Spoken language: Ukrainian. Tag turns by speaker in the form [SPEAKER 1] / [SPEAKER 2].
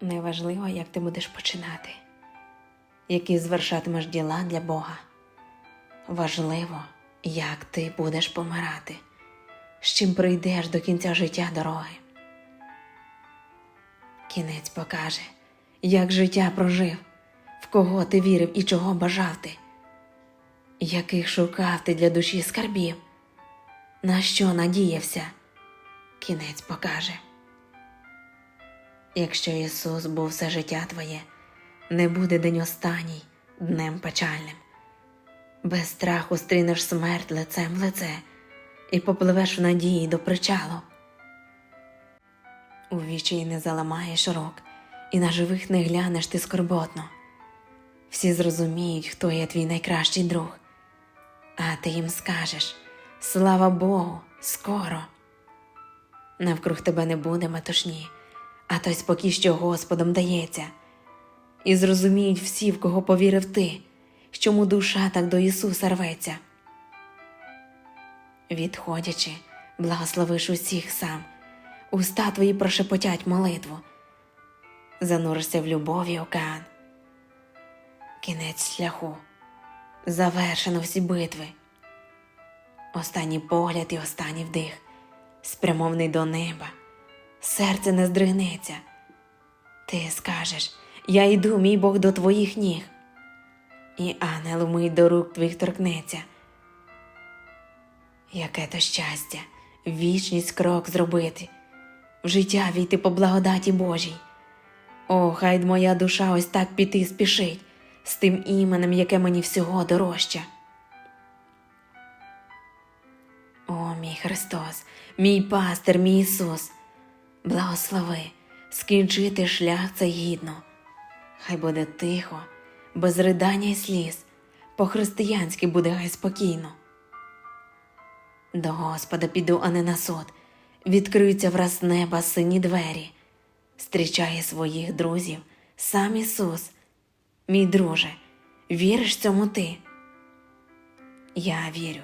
[SPEAKER 1] Неважливо, як ти будеш починати, які звершатимеш діла для Бога. Важливо, як ти будеш помирати, з чим прийдеш до кінця життя дороги. Кінець покаже, як життя прожив, в кого ти вірив і чого бажав ти, яких шукав ти для душі скарбів, на що надіявся, кінець покаже. Якщо Ісус був все життя твоє, не буде день останній днем печальним. Без страху стрінеш смерть лицем в лице і попливеш в надії до причалу. У вічі не заламаєш рук, і на живих не глянеш ти скорботно. Всі зрозуміють, хто є твій найкращий друг, а ти їм скажеш слава Богу, скоро. Навкруг тебе не буде метушні, а той спокій, що Господом дається. І зрозуміють всі, в кого повірив ти, чому душа так до Ісуса рветься. Відходячи, благословиш усіх сам, уста твої прошепотять молитву, зануришся в любові океан. Кінець шляху, завершено всі битви. Останній погляд і останній вдих, спрямований до неба, серце не здригнеться. Ти скажеш, я йду, мій Бог, до твоїх ніг, і ангел мить до рук твоїх торкнеться. Яке то щастя, вічність крок зробити, в життя війти по благодаті Божій. О, хай моя душа ось так піти спішить з тим іменем, яке мені всього дорожче. О, мій Христос, мій пастир, мій Ісус, благослови, скінчити шлях цей гідно. Хай буде тихо, без ридання й сліз, по-християнськи буде гай спокійно. До Господа піду, а не на суд. Відкриються враз неба сині двері. Зустрічає своїх друзів, сам Ісус. Мій друже, віриш цьому ти? Я вірю.